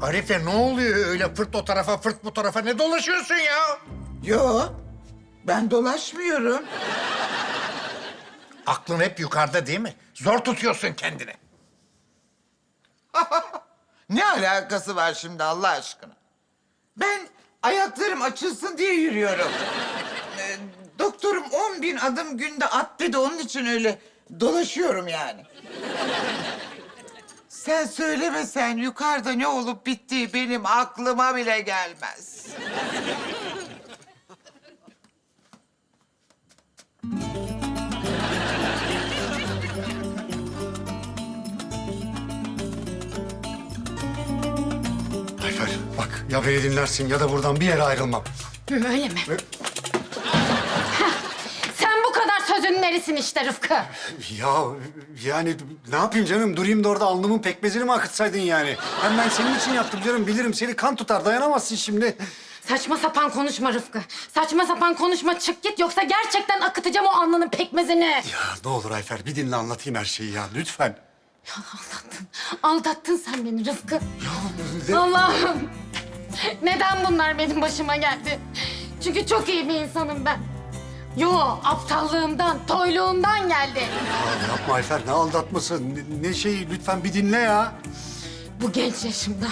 Arife ne oluyor öyle fırt o tarafa fırt bu tarafa ne dolaşıyorsun ya? Yo, ben dolaşmıyorum. Aklın hep yukarıda değil mi? Zor tutuyorsun kendini. Ne alakası var şimdi Allah aşkına? Ben ayaklarım açılsın diye yürüyorum. Ee, doktorum 10 bin adım günde at dedi. Onun için öyle dolaşıyorum yani. Sen söylemesen yukarıda ne olup bittiği benim aklıma bile gelmez. Ayfer bak ya beni dinlersin ya da buradan bir yere ayrılmam. Öyle mi? Heh, nerisin işte Rıfkı. Ya yani ne yapayım canım? Durayım da orada alnımın pekmezini mi akıtsaydın yani? Hem ben senin için yaptım canım. Bilirim seni kan tutar. Dayanamazsın şimdi. Saçma sapan konuşma Rıfkı. Saçma sapan konuşma çık git yoksa gerçekten akıtacağım o alnının pekmezini. Ya ne olur Ayfer bir dinle anlatayım her şeyi ya. Lütfen. Aldattın. Aldattın sen beni Rıfkı. Allah'ım. Neden bunlar benim başıma geldi? Çünkü çok iyi bir insanım ben. Yo, aptallığımdan, toyluğumdan geldi. Ya yapma Ayfer ne aldatması? Ne, ne şeyi lütfen bir dinle ya. Bu genç yaşımda.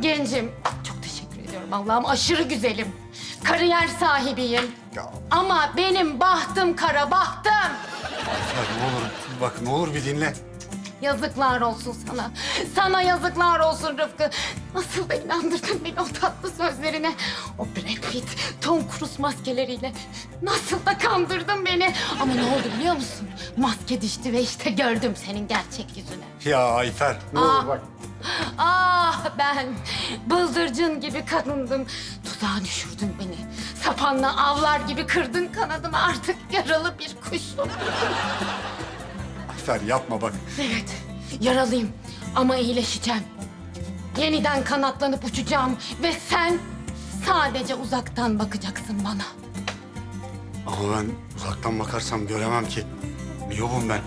Gencim. Çok teşekkür ediyorum Allah'ım. Aşırı güzelim. Kariyer sahibiyim. Ya. Ama benim bahtım kara bahtım. Ayfer ne olur bak ne olur bir dinle. Yazıklar olsun sana. Sana yazıklar olsun Rıfkı. Nasıl da inandırdın beni o tatlı sözlerine. O Brad Pitt, Tom Cruise maskeleriyle. Nasıl da kandırdın beni. Ama ne oldu biliyor musun? Maske düştü ve işte gördüm senin gerçek yüzünü. Ya Ayfer ne Aa. olur bak. Ah ben bıldırcın gibi kadındım. Tuzağa düşürdün beni. Sapanla avlar gibi kırdın kanadımı. Artık yaralı bir kuşum. Ayfer yapma bak. Evet, yaralıyım ama iyileşeceğim. Yeniden kanatlanıp uçacağım ve sen sadece uzaktan bakacaksın bana. Ama ben uzaktan bakarsam göremem ki. Miyobum ben.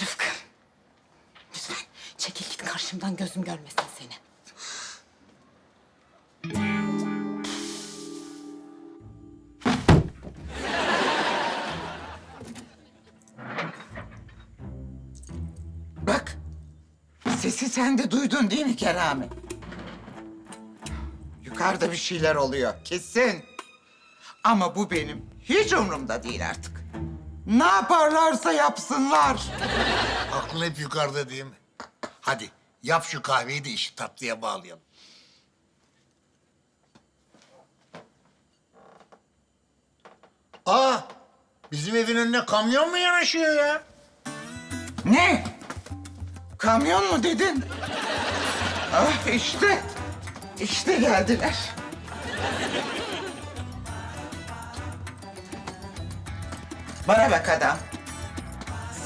Rıfkı, lütfen çekil git karşımdan gözüm görmesin sesi sen de duydun değil mi Kerami? Yukarıda bir şeyler oluyor, kesin. Ama bu benim hiç umurumda değil artık. Ne yaparlarsa yapsınlar. Aklın hep yukarıda değil mi? Hadi yap şu kahveyi de işi tatlıya bağlayalım. Aa, bizim evin önüne kamyon mu yanaşıyor ya? Ne? Kamyon mu dedin? Ah işte, işte geldiler. Bana bak adam.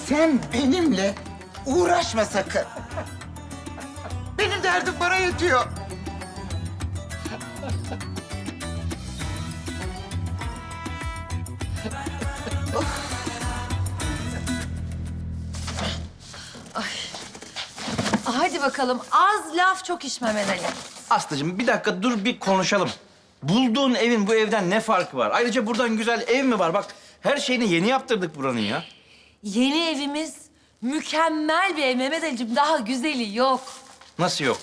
Sen benimle uğraşma sakın. Benim derdim bana yetiyor. Bakalım az laf çok iş Mehmet Ali. Aslıcığım bir dakika dur bir konuşalım. Bulduğun evin bu evden ne farkı var? Ayrıca buradan güzel ev mi var? Bak her şeyini yeni yaptırdık buranın ya. Yeni evimiz mükemmel bir ev Mehmet Ali'cim. Daha güzeli yok. Nasıl yok?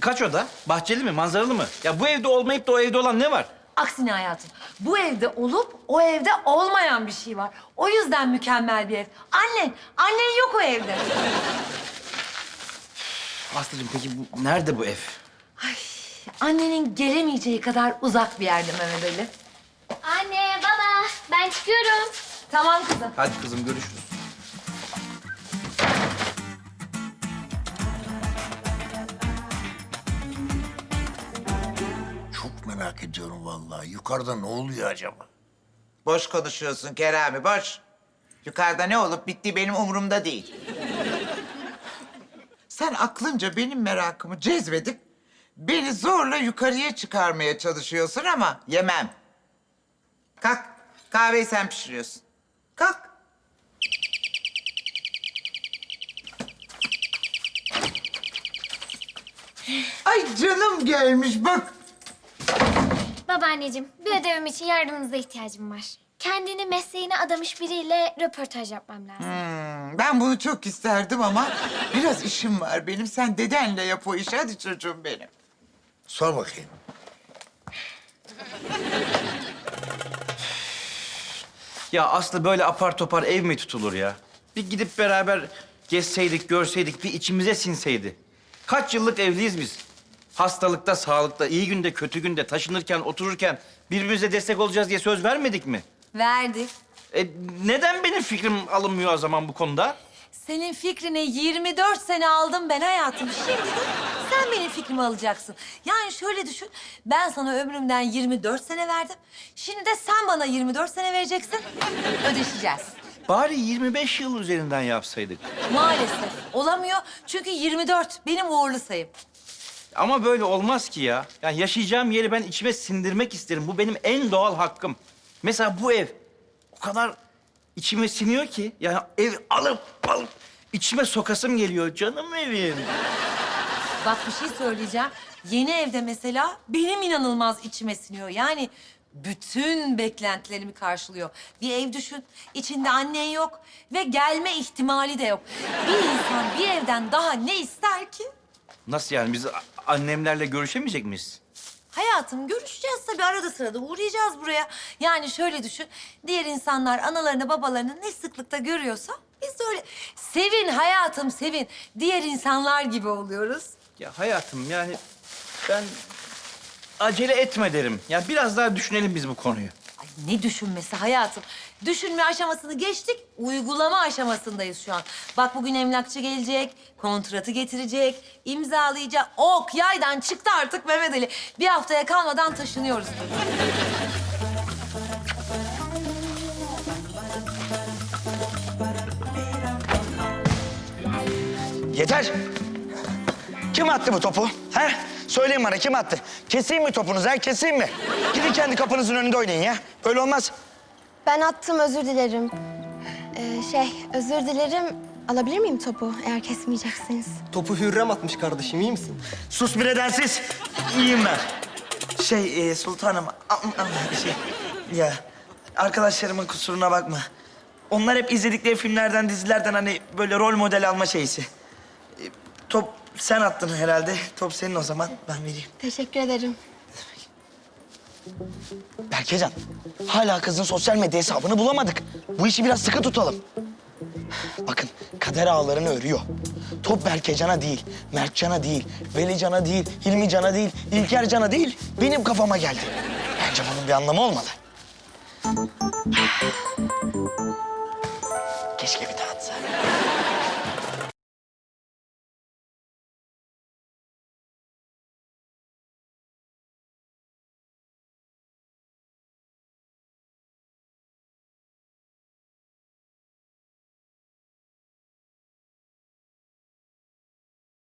Kaç oda? Bahçeli mi? Manzaralı mı? Ya bu evde olmayıp da o evde olan ne var? Aksine hayatım. Bu evde olup o evde olmayan bir şey var. O yüzden mükemmel bir ev. Annen, annen yok o evde. Aslıcığım peki bu nerede bu ev? Ay, annenin gelemeyeceği kadar uzak bir yerde Mehmet Ali. Anne, baba, ben çıkıyorum. Tamam kızım. Hadi kızım görüşürüz. Çok merak ediyorum vallahi. Yukarıda ne oluyor acaba? Boş konuşuyorsun Kerami, boş. Yukarıda ne olup bittiği benim umurumda değil. Sen aklınca benim merakımı cezbedip beni zorla yukarıya çıkarmaya çalışıyorsun ama yemem. Kalk, kahveyi sen pişiriyorsun. Kalk. Ay canım gelmiş bak. Babaanneciğim, bir ödevim için yardımınıza ihtiyacım var. Kendini mesleğine adamış biriyle röportaj yapmam lazım. Ben bunu çok isterdim ama biraz işim var benim. Sen dedenle yap o işi. Hadi çocuğum benim. Sor bakayım. Ya Aslı böyle apar topar ev mi tutulur ya? Bir gidip beraber gezseydik, görseydik, bir içimize sinseydi. Kaç yıllık evliyiz biz? Hastalıkta, sağlıkta, iyi günde, kötü günde, taşınırken, otururken birbirimize destek olacağız diye söz vermedik mi? Verdik. E, neden benim fikrim alınmıyor o zaman bu konuda? Senin fikrini 24 sene aldım ben hayatım. Şimdi de sen benim fikrimi alacaksın. Yani şöyle düşün. Ben sana ömrümden 24 sene verdim. Şimdi de sen bana 24 sene vereceksin. Ödeşeceğiz. Bari 25 yıl üzerinden yapsaydık. Maalesef olamıyor. Çünkü 24 benim uğurlu sayım. Ama böyle olmaz ki ya. Yani yaşayacağım yeri ben içime sindirmek isterim. Bu benim en doğal hakkım. Mesela bu ev o kadar içime siniyor ki. Yani ev alıp alıp içime sokasım geliyor. Canım evim. Bak bir şey söyleyeceğim. Yeni evde mesela benim inanılmaz içime siniyor. Yani bütün beklentilerimi karşılıyor. Bir ev düşün, içinde annen yok ve gelme ihtimali de yok. Bir insan bir evden daha ne ister ki? Nasıl yani biz a- annemlerle görüşemeyecek miyiz? Hayatım görüşeceğiz tabii arada sırada uğrayacağız buraya. Yani şöyle düşün, diğer insanlar analarını babalarını ne sıklıkta görüyorsa biz de öyle sevin hayatım sevin. Diğer insanlar gibi oluyoruz. Ya hayatım yani ben acele etme derim. Ya biraz daha düşünelim biz bu konuyu. Ay ne düşünmesi hayatım. Düşünme aşamasını geçtik, uygulama aşamasındayız şu an. Bak bugün emlakçı gelecek, kontratı getirecek, imzalayacak. Ok yaydan çıktı artık Mehmet Ali. Bir haftaya kalmadan taşınıyoruz. Yeter. Kim attı bu topu? He? Söyleyin bana kim attı? Keseyim mi topunuzu ha? Keseyim mi? Gidin kendi kapınızın önünde oynayın ya. Böyle olmaz. Ben attım özür dilerim. Ee, şey özür dilerim. Alabilir miyim topu eğer kesmeyeceksiniz? Topu Hürrem atmış kardeşim, iyi misin? Sus bir edensiz. İyiyim ben. Şey e, sultanım. am- am- Şey, ya arkadaşlarımın kusuruna bakma. Onlar hep izledikleri filmlerden, dizilerden hani böyle rol model alma şeysi. Sen attın herhalde. Top senin o zaman. Ben vereyim. Teşekkür ederim. Berkecan, hala kızın sosyal medya hesabını bulamadık. Bu işi biraz sıkı tutalım. Bakın, kader ağlarını örüyor. Top Berkecan'a değil, Mertcan'a değil, Velican'a değil, Hilmican'a değil, İlkercan'a değil, benim kafama geldi. Bence bunun bir anlamı olmalı.